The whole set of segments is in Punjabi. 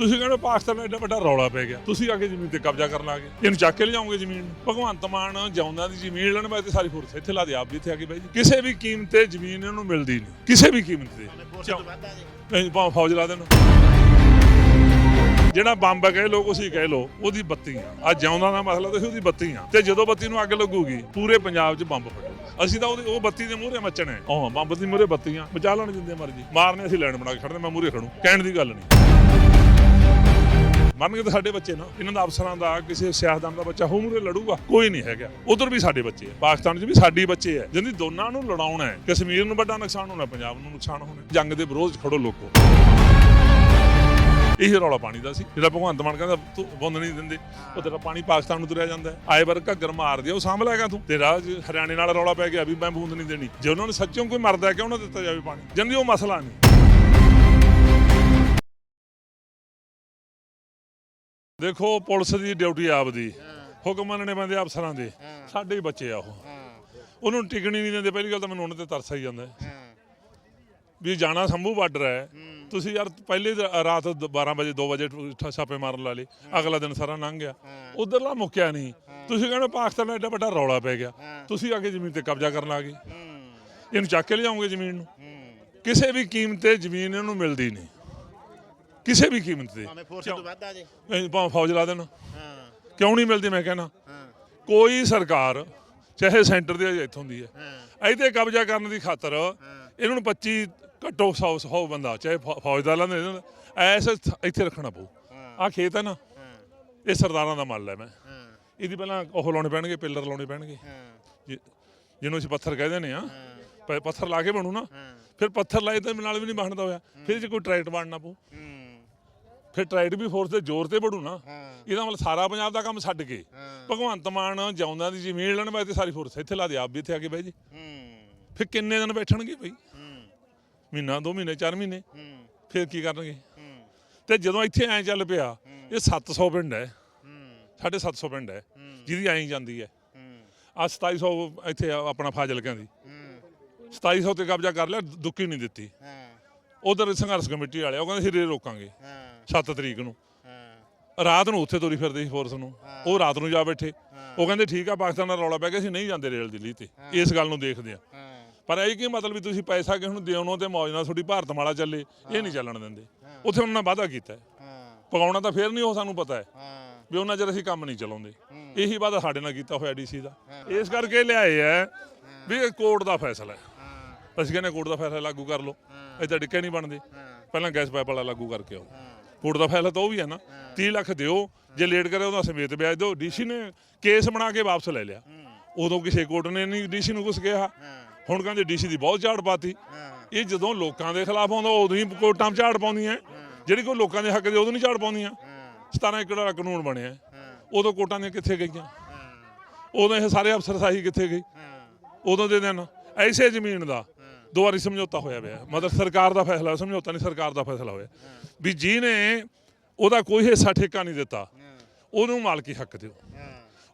ਤੁਸੀਂ ਕਹਿੰਦੇ ਪਾਕਿਸਤਾਨ ਦਾ ਐਡਾ ਵੱਡਾ ਰੌਲਾ ਪੈ ਗਿਆ। ਤੁਸੀਂ ਆ ਕੇ ਜ਼ਮੀਨ ਤੇ ਕਬਜ਼ਾ ਕਰਨ ਆ ਗਏ। ਇਹਨੂੰ ਚੱਕ ਕੇ ਲਿਜਾਓਗੇ ਜ਼ਮੀਨ ਭਗਵੰਤ ਮਾਨ ਜਾਉਂਦਾ ਦੀ ਜ਼ਮੀਨ ਲੈਣ ਵਾਸਤੇ ਸਾਰੀ ਫੋਰਸ ਇੱਥੇ ਲਾ ਦੇ ਆਪ ਵੀ ਇੱਥੇ ਆ ਕੇ ਬਾਈ ਜੀ। ਕਿਸੇ ਵੀ ਕੀਮਤ ਤੇ ਜ਼ਮੀਨ ਇਹਨੂੰ ਮਿਲਦੀ ਨਹੀਂ। ਕਿਸੇ ਵੀ ਕੀਮਤ। ਤੇ ਭਾਵੇਂ ਫੌਜ ਲਾ ਦੇਣ। ਜਿਹੜਾ ਬੰਬ ਹੈ ਕਹੇ ਲੋਕ ਉਸੇ ਕਹਿ ਲੋ ਉਹਦੀ ਬੱਤੀ ਆ। ਆ ਜਿਉਂਦਾ ਦਾ ਮਸਲਾ ਤਾਂ ਉਹਦੀ ਬੱਤੀ ਆ। ਤੇ ਜਦੋਂ ਬੱਤੀ ਨੂੰ ਅੱਗ ਲੱਗੂਗੀ ਪੂਰੇ ਪੰਜਾਬ 'ਚ ਬੰਬ ਫਟੂ। ਅਸੀਂ ਤਾਂ ਉਹਦੀ ਉਹ ਬੱਤੀ ਦੇ ਮੂਹਰੇ ਮੱਚਣੇ ਉਹ ਬੰਬ ਦੀ ਮੂਹਰੇ ਬੱਤੀਆਂ ਬਚਾ ਲੈਣ ਜਿੰਦੇ ਮਰਜ਼ੀ। ਮਾਰਨੇ ਅਸੀਂ ਲੈਣ ਬਣਾ ਕੇ ਖੜਦੇ ਮੈਂ ਮੂਹਰੇ ਖੜੂ। ਕਹਿਣ ਦੀ ਗੱਲ ਨਹੀਂ। ਮਰਨਗੇ ਤਾਂ ਸਾਡੇ ਬੱਚੇ ਨਾ, ਇਹਨਾਂ ਦਾ ਅਫਸਰਾਂ ਦਾ, ਕਿਸੇ ਸਿਆਸਤਦਾਨ ਦਾ ਬੱਚਾ ਹੋ ਲੜੂਗਾ, ਕੋਈ ਨਹੀਂ ਹੈਗਾ। ਉਧਰ ਵੀ ਸਾਡੇ ਬੱਚੇ ਆ, ਪਾਕਿਸਤਾਨ 'ਚ ਵੀ ਸਾਡੀ ਬੱਚੇ ਆ ਜਿੰਦੀ ਦੋਨਾਂ ਨੂੰ ਲੜਾਉਣਾ ਹੈ, ਕਸ਼ਮੀਰ ਨੂੰ ਵੱਡਾ ਨੁਕਸਾਨ ਹੋਣਾ, ਪੰਜਾਬ ਨੂੰ ਨੁਕਸਾਨ ਹੋਣਾ, ਜੰਗ ਦੇ ਵਿਰੋਧ 'ਚ ਖੜੋ ਲੋਕੋ। ਇਹ ਰੌਲਾ ਪਾਣੀ ਦਾ ਸੀ। ਜਿਹੜਾ ਭਗਵੰਤ ਮਾਨ ਕਹਿੰਦਾ, ਤੂੰ ਬੁੰਦ ਨਹੀਂ ਦਿੰਦੇ। ਉਹ ਤੇਰਾ ਪਾਣੀ ਪਾਕਿਸਤਾਨ ਨੂੰ ਤੁਰਿਆ ਜਾਂਦਾ ਆਏ ਵਾਰ ਘੱਗਰ ਮਾਰ ਦਿਆ, ਉਹ ਸਾਂਭ ਲੈਗਾ ਤੂੰ। ਤੇਰਾ ਹਰਿਆਣੇ ਨਾਲ ਰੌਲਾ ਪੈ ਗਿਆ ਵੀ ਮੈਂ ਬੂੰਦ ਨਹੀਂ ਦੇਣੀ। ਜੇ ਉਹਨਾਂ ਨੇ ਸੱਚੋਂ ਕੋਈ ਮਰਦਾ ਕਿਉਂ ਨਾ ਦਿੱਤਾ ਜਾਵੇ ਪਾਣੀ? ਜੰਦੀ ਉਹ ਮਸਲਾ ਨਹੀਂ। ਦੇਖੋ, ਪੁਲਿਸ ਦੀ ਡਿਊਟੀ ਆਪਦੀ। ਹੁਕਮ ਮੰਨਣੇ ਪੈਂਦੇ ਅਫਸਰਾਂ ਦੇ। ਸਾਡੇ ਹੀ ਬੱਚੇ ਆ ਉਹ। ਉਹਨੂੰ ਟਿਕਣੀ ਨਹੀਂ ਦਿੰਦੇ, ਪਹਿਲੀ ਗੱਲ ਤਾਂ ਮੈਨੂੰ ਉਹਨਾਂ ਤੇ ਤਰਸ ਆਈ ਜਾਂਦਾ। ਹੈ। ਵੀ ਜਾਣਾ ਸੰਭੂ ਬਾਰਡਰ ਹੈ। ਤੁਸੀਂ ਯਾਰ ਪਹਿਲੇ ਦ- ਰਾਤ ਦ- 12 ਵਜੇ 2 ਵਜੇ ਠ- ਛਾਪੇ ਮਾਰਨ ਲਾ ਲਏ। ਅਗਲਾ ਦਿਨ ਸਾਰਾ ਲੰਘ ਗਿਆ। ਉਧਰਲਾ ਮੁੱਕਿਆ ਨਹੀਂ। ਤੁਸੀਂ ਕਹਿੰਦੇ ਪਾਕਿਸਤਾਨ ਦਾ ਐਡਾ ਵੱਡਾ ਰੌਲਾ ਪੈ ਗਿਆ। ਤੁਸੀਂ ਆ ਕੇ ਜ਼ਮੀਨ ਤੇ ਕਬਜ਼ਾ ਕਰਨ ਆ ਗਏ। ਇਹਨੂੰ ਚੱਕ ਕੇ ਲਿਜਾਓਗੇ ਜ਼ਮੀਨ ਨੂੰ। ਕਿਸੇ ਵੀ ਕੀਮਤ ਤੇ ਜ਼ਮੀਨ ਇਹਨੂੰ ਮਿਲਦੀ ਨਹੀਂ। ਕਿਸੇ ਵੀ ਕੀਮਤ ਤੇ। ਭਾਵੇਂ ਫੋਰਸ ਤੋਂ ਵੱਧ ਆ ਜੀ। ਨਹੀਂ, ਭਾਵੇਂ ਫੌਜ ਲਾ ਦੇਣ। ਹਾਂ। ਕਿਉਂ ਨਹੀਂ ਮਿਲਦੀ ਮੈਂ ਕਹਿੰਦਾ ਹਾਂ। ਕੋਈ ਸਰਕਾਰ ਚਾਹੇ ਸੈਂਟਰ ਦੀ ਜਾਂ ਇੱਥੋਂ ਦੀ ਹੈ। ਇਹਦੇ ਕਬਜ਼ਾ ਕਰਨ ਦੀ ਖਾਤਰ ਇਹਨਾਂ ਨੂੰ 25 ਘੱਟੋ 100 100 ਬੰਦਾ ਚਾਹੇ ਫੌਜਦਾਰ ਲਾਂਦੇ ਐਸ ਇੱਥੇ ਰੱਖਣਾ ਪਊ। ਆ ਖੇਤ ਹੈ ਨਾ? ਇਹ ਸਰਦਾਰਾਂ ਦਾ ਮੱਲ ਹੈ ਮੈਂ। ਇਹਦੀ ਪਹਿਲਾਂ ਉਹ ਲਾਉਣੇ ਪੈਣਗੇ ਪਿੱਲਰ ਲਾਉਣੇ ਪੈਣਗੇ। ਜਿਹਨੂੰ ਅਸੀਂ ਪੱਥਰ ਕਹਿੰਦੇ ਨੇ ਆ ਪੱਥਰ ਲਾ ਕੇ ਬਣੂ ਨਾ। ਫਿਰ ਪੱਥਰ ਲਾਏ ਤਾਂ ਨਾਲ ਵੀ ਨਹੀਂ ਬਣਦਾ ਹੋਇਆ। ਫਿਰ ਜੇ ਕੋਈ ਟਰੈਕਟ ਬਣਨਾ ਪਊ। ਫਿਰ ਟਰੈਕਟ ਵੀ ਫੋਰਸ ਦੇ ਜ਼ੋਰ ਤੇ ਬਣੂ ਨਾ। ਇਹਦਾ ਮਤਲਬ ਸਾਰਾ ਪੰਜਾਬ ਦਾ ਕੰਮ ਛੱਡ ਕੇ। ਭਗਵੰਤ ਮਾਨ ਜਾਉਂਦਾ ਦੀ ਜ਼ਮੀਨ ਲੈਣ ਵਾਸਤੇ ਸਾਰੀ ਫੋਰਸ ਇੱਥੇ ਲਾ ਦੇ ਆਪ ਵੀ ਇੱਥੇ ਆ ਕੇ ਬਹਿ ਜੀ। ਫਿਰ ਕਿੰਨੇ ਦਿਨ ਬੈਠਣਗੇ ਬਈ? ਮਹੀਨਾ ਦੋ ਮਹੀਨੇ ਚਾਰ ਮਹੀਨੇ? ਫਿਰ ਕੀ ਕਰਨਗੇ? ਤੇ ਜਦੋਂ ਇੱਥੇ ਐ ਚੱਲ ਪਿਆ ਇਹ 700 ਪਿੰਡ ਹੈ। ਹੂੰ ਸਾਢੇ 700 ਪਿੰਡ ਹੈ। ਜਿਹਦੀ ਐਂ ਜਾਂਦੀ ਹੈ। ਆ 2700 ਇੱਥੇ ਆਪਣਾ ਫਾਜ਼ਿਲਕਿਆਂ ਦੀ। ਹੂੰ। 2700 ਤੇ ਕਬਜ਼ਾ ਕਰ ਲਿਆ ਦੁੱਕੀ ਨਹੀਂ ਦਿੱਤੀ। ਉਧਰ ਸੰਘਰਸ਼ ਕਮੇਟੀ ਵਾਲੇ ਉਹ ਕਹਿੰਦੇ ਸੀ ਰੇ ਰੋਕਾਂਗੇ ਹਾਂ। 7 ਤਰੀਕ ਨੂੰ। ਹਾਂ। ਰਾਤ ਨੂੰ ਉੱਥੇ ਤੁਰੀ ਫਿਰਦੇ ਸੀ ਫੋਰਸ ਨੂੰ। ਉਹ ਰਾਤ ਨੂੰ ਜਾ ਬੈਠੇ। ਉਹ ਕਹਿੰਦੇ ਠੀਕ ਆ ਪਾਕਿਸਤਾਨ ਦਾ ਰੌਲਾ ਪੈ ਗਿਆ ਸੀ ਨਹੀਂ ਜਾਂਦੇ ਰੇਲ ਦਿੱਲੀ ਤੇ। ਇਸ ਗੱਲ ਨੂੰ ਦੇਖਦੇ ਆ। ਪਰ ਇਹ ਕੀ ਮਤਲਬ ਵੀ ਤੁਸੀਂ ਪੈਸਾ ਕਿਸੇ ਨੂੰ ਦਿਓਨੋ ਤੇ ਮੌਜ ਨਾਲ ਤੁਹਾਡੀ ਭਾਰਤ ਮਾਲਾ ਚੱਲੇ? ਇਹ ਨਹੀਂ ਚੱਲਣ ਦਿੰਦੇ। ਉੱਥੇ ਉਹਨਾਂ ਨੇ ਵਾਅਦਾ ਕੀਤਾ। ਪਕਾਉਣਾ ਤਾਂ ਫੇਰ ਨਹੀਂ ਉਹ ਸਾਨੂੰ ਪਤਾ ਹੈ। ਵੀ ਉਹਨਾਂ ਚਿਰ ਅਸੀਂ ਕੰਮ ਨਹੀਂ ਚਲਾਉਂਦੇ। ਇਹੀ ਵਾਅਦਾ ਸਾਡੇ ਨਾਲ ਕੀਤਾ ਹੋਇਆ ਡੀਸੀ ਦਾ। ਇਸ ਕਰਕੇ ਲਿਆਏ ਐ ਵੀ ਇਹ ਕੋਰਟ ਦਾ ਫੈਸਲਾ ਹਾਂ। ਅਸੀਂ ਕਹਿੰਦੇ ਕੋਰਟ ਦਾ ਫੈਸਲਾ ਲਾਗੂ ਕਰ ਲਓ। ਇਹ ਤਾਂ ਡਿੱਕੇ ਨਹੀਂ ਬਣਦੇ। ਪਹਿਲਾਂ ਗੈਸ ਪਾਈਪ ਵਾਲਾ ਲਾਗੂ ਕਰਕੇ ਆਓ। ਕੋਰਟ ਦਾ ਫੈਸਲਾ ਤਾਂ ਉਹ ਵੀ ਹੈ ਨਾ। 30 ਲੱਖ ਦਿਓ। ਜੇ ਲੇਟ ਕਰੇ ਉਹਦਾ ਸਮੇਤ ਵਿਆਜ ਦਿਓ। ਡੀਸੀ ਨੇ ਕੇਸ ਬਣਾ ਕੇ ਵਾਪਸ ਲੈ ਲਿਆ। ਉਦੋਂ ਕਿਸੇ ਕੋਰਟ ਨੇ ਨਹੀਂ ਡੀਸੀ ਨੂੰ ਕੁਝ ਕਿਹਾ। ਹੁਣ ਕਹਿੰਦੇ ਡੀਸੀ ਦੀ ਬਹੁਤ ਝਾੜ ਪਾਤੀ। ਇਹ ਜਦੋਂ ਲੋਕਾਂ ਦੇ ਖਿਲਾਫ ਆਉਂਦਾ ਉਦੋਂ ਹੀ ਕੋਰਟਾਂ 'ਚ ਝਾੜ ਪਾਉਂਦੀਆਂ। ਜਿਹੜੀ ਕੋਈ ਲੋਕਾਂ ਦੇ ਹੱਕ ਦੇ ਉਦੋਂ ਨਹੀਂ ਝਾੜ ਪਾਉਂਦੀਆਂ। 17 ਏਕੜ ਵਾਲਾ ਕਾਨੂੰਨ ਬਣਿਆ। ਉਦੋਂ ਕੋਰਟਾਂ ਦੀਆਂ ਕਿੱਥੇ ਗਈਆਂ? ਉਦੋਂ ਇਹ ਸਾਰੇ ਅਫਸਰਸ਼ਾਹੀ ਕਿੱਥੇ ਗਈ ਉਦੋਂ ਦੇ ਦਿਨ ਐਸੇ ਜ਼ਮੀਨ ਦਾ ਦੋ ਵਾਰੀ ਸਮਝੌਤਾ ਹੋਇਆ ਪਿਆ। ਮਤਲਬ ਸਰਕਾਰ ਦਾ ਫੈਸਲਾ ਸਮਝੌਤਾ ਨਹੀਂ ਸਰਕਾਰ ਦਾ ਫੈਸਲਾ ਹੋਇਆ। ਵੀ ਜਿਹਨੇ ਉਹਦਾ ਕੋਈ ਹਿੱਸਾ ਠੇਕਾ ਨਹੀਂ ਦਿੱਤਾ। ਉਹਨੂੰ ਮਾਲਕੀ ਹੱਕ ਦਿਓ।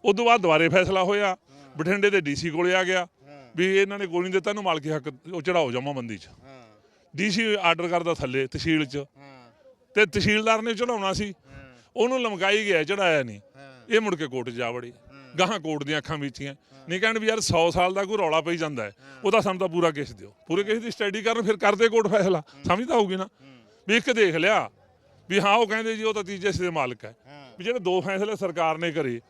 ਉਦੋਂ ਬਾਅਦ ਦੁਬਾਰੇ ਫੈਸਲਾ ਹੋਇਆ। ਬਠਿੰਡੇ ਦੇ ਡੀਸੀ ਕੋਲੇ ਆ ਗਿਆ। ਵੀ ਇਹਨਾਂ ਨੇ ਕੋਈ ਨਹੀਂ ਦਿੱਤਾ ਇਹਨੂੰ ਮਾਲਕੀ ਹੱਕ ਉਹ ਚੜਾਓ ਜਮਾਬੰਦੀ 'ਚ। ਡੀਸੀ ਆਰਡਰ ਕਰਦਾ ਥੱਲੇ ਤਹਿਸੀਲ 'ਚ। ਤੇ ਤਹਿਸੀਲਦਾਰ ਨੇ ਚੜਾਉਣਾ ਸੀ। ਉਹਨੂੰ ਲਮਕਾਈ ਗਿਆ ਚੜਾਇਆ ਨਹੀਂ। ਇਹ ਮੁੜ ਕੇ ਕੋਰਟ ਜਾ ਵੜੀ। ਗਾਹਾਂ ਕੋਰਟ ਦੀਆਂ ਅੱਖਾਂ ਮੀਚੀਆਂ। ਨਹੀਂ ਕਹਿਣ ਵੀ ਯਾਰ 100 ਸਾਲ ਦਾ ਕੋਈ ਰੌਲਾ ਪਈ ਜਾਂਦਾ ਹੈ। ਉਹਦਾ ਸਾਨੂੰ ਤਾਂ ਪੂਰਾ ਕੇਸ ਦਿਓ। ਪੂਰੇ ਕੇਸ ਦੀ ਸਟੱਡੀ ਕਰਨ ਫਿਰ ਕਰਦੇ ਕੋਰਟ ਫੈਸਲਾ। ਸਮਝਦਾ ਹੋਊਗੀ ਨਾ। ਵੀ ਇੱਕ ਦੇਖ ਲਿਆ ਵੀ ਹਾਂ ਉਹ ਕਹਿੰਦੇ ਜੀ ਉਹ ਤਾਂ ਤੀਜੇ ਹਿੱਸੇ ਦੇ ਮਾਲਕ ਹੈ। ਵੀ ਜਿਹੜੇ ਦੋ ਫੈਸਲੇ ਸਰਕਾਰ ਨੇ ਕਰੇ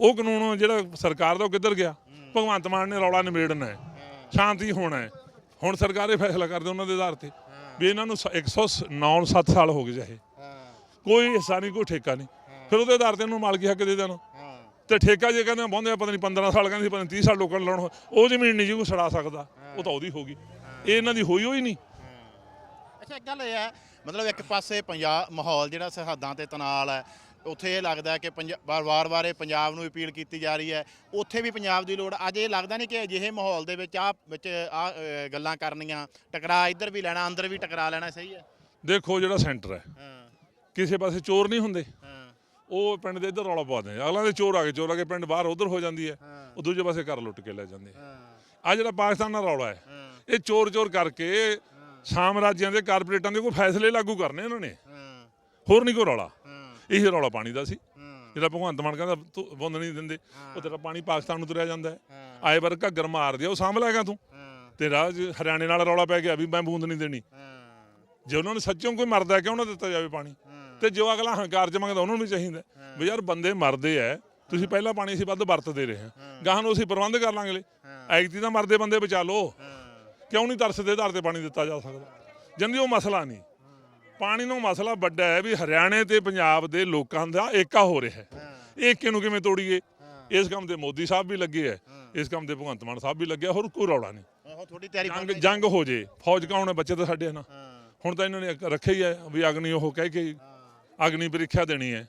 ਉਹ ਕਾਨੂੰਨ ਜਿਹੜਾ ਸਰਕਾਰ ਦਾ ਉਹ ਕਿੱਧਰ ਗਿਆ? ਭਗਵੰਤ ਮਾਨ ਨੇ ਰੌਲਾ ਨਿਬੇੜਨਾ ਹੈ। ਸ਼ਾਂਤੀ ਹੋਣਾ ਹੈ। ਹੁਣ ਸਰਕਾਰ ਇਹ ਫੈਸਲਾ ਕਰਦੇ ਉਹਨਾਂ ਦੇ ਆਧਾਰ ਤੇ। ਵੀ ਇਹਨਾਂ ਨੂੰ 109 7 ਸਾਲ ਹੋ ਗਏ ਜਾਏ ਕੋਈ ਹਿੱਸਾ ਨਹੀਂ ਕੋਈ ਠੇਕਾ ਨਹੀਂ। ਫਿਰ ਉਹਦੇ ਆਧਾਰ ਤੇ ਇਹਨੂੰ ਮਾਲਕੀ ਹੱਕ ਦੇ ਦੇਣਾ। ਤੇ ਠੇਕਾ ਜੇ ਕਹਿੰਦੇ ਬੋਂਦੇ ਪਤਾ ਨਹੀਂ 15 ਸਾਲ ਕਹਿੰਦੇ ਪਤਾ ਨਹੀਂ 30 ਸਾਲ ਲੋਕਾਂ ਨੂੰ ਲਾਉਣ ਉਹ ਜ਼ਮੀਨ ਨਹੀਂ ਜੀ ਕੋਈ ਛੜਾ ਸਕਦਾ। ਉਹ ਤਾਂ ਉਹਦੀ ਹੋਗੀ ਇਹ ਇਹਨਾਂ ਦੀ ਹੋਈ ਹੋਈ ਨਹੀਂ। ਅੱਛਾ ਇੱਕ ਗੱਲ ਇਹ ਹੈ ਮਤਲਬ ਇੱਕ ਪਾਸੇ ਪੰਜਾਬ ਮਾਹੌਲ ਜਿਹੜਾ ਸਰਹੱਦਾਂ ਤੇ ਤਣਾਅ ਹੈ ਉੱਥੇ ਇਹ ਲੱਗਦਾ ਕਿ ਵਾਰ ਵਾਰ ਪੰਜਾਬ ਨੂੰ ਅਪੀਲ ਕੀਤੀ ਜਾ ਰਹੀ ਹੈ। ਉੱਥੇ ਵੀ ਪੰਜਾਬ ਦੀ ਲੋੜ ਅੱਜ ਇਹ ਲੱਗਦਾ ਨਹੀਂ ਕਿ ਅਜਿਹੇ ਮਾਹੌਲ ਦੇ ਵਿੱਚ ਆ ਵਿੱਚ ਆ ਗੱਲਾਂ ਕਰਨੀਆਂ ਟਕਰਾ ਇੱਧਰ ਵੀ ਲੈਣਾ ਅੰਦਰ ਵੀ ਟਕਰਾ ਲੈਣਾ ਸਹੀ ਹੈ? ਦੇਖੋ ਜਿਹੜਾ ਸੈਂਟਰ ਹੈ। ਕਿਸੇ ਪਾਸੇ ਚੋਰ ਨਹੀਂ ਹੁੰਦੇ। ਉਹ ਪਿੰਡ ਦੇ ਇੱਧਰ ਰੌਲਾ ਪਾ ਦਿੰਦੇ ਅਗਲਾ ਦੇ ਚੋਰ ਆ ਗਏ ਚੋਰ ਆ ਕੇ ਪਿੰਡ ਬਾਹਰ ਉਧਰ ਹੋ ਜਾਂਦੀ ਹੈ। ਉਹ ਦੂਜੇ ਪਾਸੇ ਘਰ ਲੁੱਟ ਕੇ ਲੈ ਜਾਂਦੇ ਆ। ਜਿਹੜਾ ਪਾਕਿਸਤਾਨ ਦਾ ਰੌਲਾ ਹੈ ਇਹ ਚੋਰ ਚੋਰ ਕਰਕੇ ਸਾਮਰਾਜਿਆਂ ਦੇ ਕਾਰਪੋਰੇਟਾਂ ਦੇ ਕੋਈ ਫੈਸਲੇ ਲਾਗੂ ਕਰਨੇ ਇਹਨਾਂ ਨੇ। ਹੋਰ ਨਹੀਂ ਕੋਈ ਰੌਲਾ। ਇਹੀ ਰੌਲਾ ਪਾਣੀ ਦਾ ਸੀ। ਜਿਹੜਾ ਭਗਵੰਤ ਮਾਨ ਕਹਿੰਦਾ ਤੂੰ ਬੁੰਦ ਨਹੀਂ ਦਿੰਦੇ। ਉਹ ਤੇਰਾ ਪਾਣੀ ਪਾਕਿਸਤਾਨ ਨੂੰ ਤੁਰਿਆ ਜਾਂਦਾ ਹੈ। ਆਏ ਵਰ ਘੱਗਰ ਮਾਰ ਦਿਆ ਉਹ ਸਾਂਭ ਲੈਗਾ ਤੂੰ। ਤੇਰਾ ਹਰਿਆਣੇ ਨਾਲ ਰੌਲਾ ਪੈ ਗਿਆ ਵੀ ਮੈਂ ਬੂੰਦ ਨਹੀਂ ਦੇਣੀ। ਜੇ ਉਹਨਾਂ ਨੂੰ ਸੱਚੋਂ ਕੋਈ ਮਰਦਾ ਕਿਉਂ ਨਾ ਦਿੱਤਾ ਜਾਵੇ ਪਾਣੀ? ਤੇ ਜੋ ਅਗਲਾ ਹੰਕਾਰ ਮੰਗਦਾ ਉਹਨਾਂ ਨੂੰ ਵੀ ਚਾਹੀਦਾ ਵੀ ਯਾਰ ਬੰਦੇ ਮਰਦੇ ਐ ਤੁਸੀਂ ਪਹਿਲਾਂ ਪਾਣੀ ਅਸੀਂ ਵੱਧ ਵਰਤਦੇ ਰਹੇ ਹਾਂ। ਗਾਹਾਂ ਨੂੰ ਅਸੀਂ ਪ੍ਰਬੰਧ ਕਰ ਲਾਂਗੇ ਐਗਤੀ ਤਾਂ ਮਰਦੇ ਬੰਦੇ ਬਚਾ ਲਓ। ਕਿਉਂ ਨਹੀਂ ਤਰਸਦੇ ਆਧਾਰ ਤੇ ਪਾਣੀ ਦਿੱਤਾ ਜਾ ਸਕਦਾ? ਜੰਦੀ ਉਹ ਮਸਲਾ ਨਹੀਂ। ਪਾਣੀ ਨੂੰ ਮਸਲਾ ਵੱਡਾ ਹੈ ਵੀ ਹਰਿਆਣੇ ਤੇ ਪੰਜਾਬ ਦੇ ਲੋਕਾਂ ਦਾ ਏਕਾ ਹੋ ਰਿਹਾ ਹੈ। ਇਹ ਏਕੇ ਨੂੰ ਕਿਵੇਂ ਤੋੜੀਏ? ਇਸ ਕੰਮ ਤੇ ਮੋਦੀ ਸਾਹਿਬ ਵੀ ਲੱਗੇ ਐ। ਇਸ ਕੰਮ ਤੇ ਭਗਵੰਤ ਮਾਨ ਸਾਹਿਬ ਵੀ ਲੱਗਿਆ ਹੋਰ ਕੋਈ ਰੌਲਾ ਨਹੀਂ। ਥੋੜੀ ਤਿਆਰੀ ਜੰਗ ਜੰਗ ਹੋ ਜੇ। ਫੌਜ ਕੌਣ ਹੈ ਬੱਚੇ ਤਾਂ ਸਾਡੇ ਹਾਂ। ਹੁਣ ਤਾਂ ਇਹਨਾਂ ਨੇ ਰੱਖਿਆ ਹੀ ਹੈ ਵੀ ਅਗਨੀ ਉਹ ਕਹਿ ਕੇ ਅਗਨੀ ਪ੍ਰੀਖਿਆ ਦੇਣੀ ਹੈ।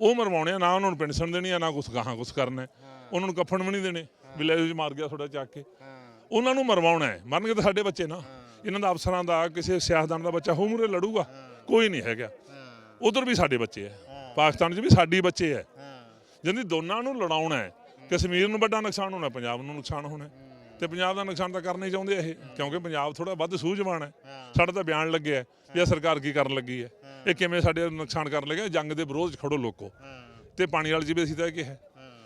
ਉਹ ਮਰਵਾਉਣੇ ਆ ਨਾ ਉਹਨਾਂ ਨੂੰ ਪੈਨਸ਼ਨ ਦੇਣੀ ਆ ਨਾ ਕੁਛ ਗਾਹਾਂ ਕੁਛ ਕਰਨਾ ਹੈ। ਉਹਨਾਂ ਨੂੰ ਕਫਨ ਵੀ ਨਹੀਂ ਦੇਣੇ ਵੀ ਲੈ ਜੀ ਮਾਰ ਗਿਆ ਤੁਹਾਡਾ ਚੱਕ ਕੇ। ਉਹਨਾਂ ਨੂੰ ਮਰਵਾਉਣਾ ਹੈ। ਮਰਨਗੇ ਤਾਂ ਸਾਡੇ ਬੱਚੇ ਨਾ। ਇਹਨਾਂ ਦਾ ਅਫਸਰਾਂ ਦਾ ਕਿਸੇ ਸਿਆਸਤਦਾਨ ਦਾ ਬੱਚਾ ਹੋ ਮੂਰੇ ਲੜੂਗਾ ਕੋਈ ਨਹੀਂ ਹੈਗਾ। ਉਧਰ ਵੀ ਸਾਡੇ ਬੱਚੇ ਹੈ। ਪਾਕਿਸਤਾਨ 'ਚ ਵੀ ਸਾਡੀ ਬੱਚੇ ਹਾਂ। ਜਿੰਦੀ ਦੋਨਾਂ ਨੂੰ ਲੜਾਉਣਾ ਹੈ। ਕਸ਼ਮੀਰ ਨੂੰ ਵੱਡਾ ਨੁਕਸਾਨ ਹੋਣਾ ਪੰਜਾਬ ਨੂੰ ਨੁਕਸਾਨ ਹੋਣਾ ਹੈ। ਤੇ ਪੰਜਾਬ ਦਾ ਨੁਕਸਾਨ ਤਾਂ ਕਰਨਾ ਹੀ ਚਾਹੁੰਦੇ ਆ ਇਹ ਕਿਉਂਕਿ ਪੰਜਾਬ ਥੋੜਾ ਵੱਧ ਸੂਝਵਾਨ ਹੈ। ਸਾਡਾ ਤਾਂ ਬਿਆਨ ਲੱਗਿਆ ਹੈ। ਵੀ ਇਹ ਸਰਕਾਰ ਕੀ ਕਰਨ ਲੱਗੀ ਹੈ? ਇਹ ਕਿਵੇਂ ਸਾਡੇ ਨੁਕਸਾਨ ਕਰਨ ਲੱਗੇ? ਜੰਗ ਦੇ ਵਿਰੋਧ 'ਚ ਖੜੋ ਲੋਕੋ। ਹਾਂ ਤੇ ਪਾਣੀ ਵਾਲੀ ਜੀ ਵੀ ਅਸੀਂ ਤਾਂ ਇਹ ਕਿਹਾ।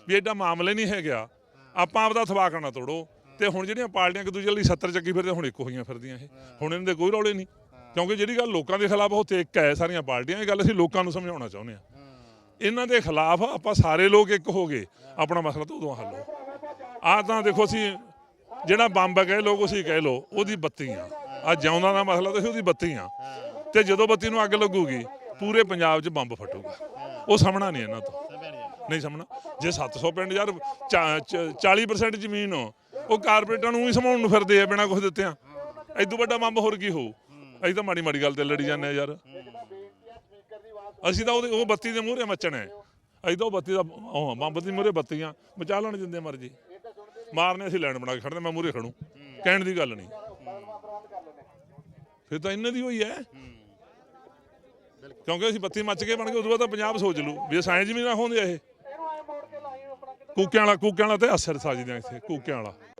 ਵੀ ਐਡਾ ਮਾਮਲਾ ਨਹੀਂ ਹੈਗਾ। ਆਪਾਂ ਆਪਦਾ ਥਵਾਕ ਨਾ ਤੋੜੋ। ਤੇ ਹੁਣ ਜਿਹੜੀਆਂ ਪਾਰਟੀਆਂ ਇੱਕ ਦੂਜੇ ਲਈ 70 ਚੱਕੀ ਫਿਰਦੇ, ਹੁਣ ਇੱਕ ਹੋਈਆਂ ਫਿਰਦੀਆਂ ਇਹ। ਹੁਣ ਇਹਨਾਂ ਦੇ ਕੋਈ ਰੌਲੇ ਨਹੀਂ। ਕਿਉਂਕਿ ਜਿਹੜੀ ਗੱਲ ਲੋਕਾਂ ਦੇ ਖਿਲਾਫ, ਉਹ ਤੇ ਇੱਕ ਹੈ ਸਾਰੀਆਂ ਪਾਰਟੀਆਂ। ਇਹ ਗੱਲ ਅਸੀਂ ਲੋਕਾਂ ਨੂੰ ਸਮਝਾਉਣਾ ਚਾਹੁੰਦੇ ਆ ਇਹਨਾਂ ਦੇ ਖਿਲਾਫ ਆਪਾਂ ਸਾਰੇ ਲੋਕ ਇੱਕ ਹੋ ਗਏ। ਆਪਣਾ ਮਸਲਾ ਤਾਂ ਉਦੋਂ ਹੱਲ ਹੋ ਆ ਤਾਂ ਦੇਖੋ ਅਸੀਂ, ਜਿਹੜਾ ਬੰਬ ਕਹਿ ਲੋਕ ਅਸੀਂ ਕਹਿ ਲੋ ਉਹਦੀ ਬੱਤੀ ਆ। ਆ ਜਿਉਂਦਾ ਦਾ ਮਸਲਾ ਤਾਂ ਸੀ, ਉਹਦੀ ਬੱਤੀ ਆ। ਤੇ ਜਦੋਂ ਬੱਤੀ ਨੂੰ ਅੱਗ ਲੱਗੂਗੀ, ਪੂਰੇ ਪੰਜਾਬ 'ਚ ਬੰਬ ਫਟੂਗਾ। ਉਹ ਸਾਹਮਣਾ ਨਹੀਂ ਇਹਨਾਂ ਤੋਂ। ਨਹੀਂ ਸਾਹਮਣਾ। ਜੇ 700 ਪਿੰਡ ਯਾਰ, ਚਾ- ਚ- 40% ਜ਼ਮੀਨ ਉਹ ਕਾਰਪੋਰੇਟਾਂ ਨੂੰ ਹੀ ਸਮਾਉਣ ਨੂੰ ਫਿਰਦੇ ਆ, ਬਿਨਾਂ ਕੁਝ ਦਿੱਤਿਆਂ। ਐਦੋਂ ਵੱਡਾ ਬੰਬ ਹੋਰ ਕੀ ਹੋ ਅਸੀਂ ਤਾਂ ਮਾੜੀ ਮਾੜੀ ਗੱਲ ਤੇ ਲੜੀ ਜਾਂਦੇ ਆ ਯਾਰ। ਅਸੀਂ ਤਾਂ ਉਹਦੇ, ਉਹ ਬੱਤੀ ਦੇ ਮੂਹਰੇ ਮੱਚਣਾ। ਅਸੀਂ ਤਾਂ ਉਹ ਬੱਤੀ ਦਾ, ਉਹ ਬੰਬ ਦੀ ਮੂਹਰੇ ਬੱਤੀਆਂ ਬਚਾ ਲੈਣ ਜਿੰਦੇ ਮਰਜ਼ੀ। ਮਾਰਨੇ ਅਸੀਂ ਲੈਣ ਬਣਾ ਕੇ ਖੜਦੇ ਮੈਂ ਮੂਹਰੇ ਖੜੂ ਕਹਿਣ ਦੀ ਗੱਲ ਨਹੀਂ। ਫਿਰ ਤਾਂ ਇਹਨਾਂ ਦੀ ਹੋਈ ਹੈ। ਕਿਉਂਕਿ ਅਸੀਂ ਬੱਤੀ ਮੱਚ ਕੇ ਬਣ ਗਏ ਉਦੋਂ ਬਾਅਦ ਤਾਂ ਪੰਜਾਬ ਸੋਚ ਲੂ ਵੀ ਸਾਇੰਸ ਵੀ ਨਾ ਹੁੰਦੇ ਇਹ। ਕੂਕਿਆਂ ਵਾਲਾ ਕੂਕਿਆਂ ਵਾਲਾ ਤੇ ਅਸਰ ਸਾਜਦੇ ਇੱਥੇ ਕੂਕਿਆਂ ਵਾਲਾ।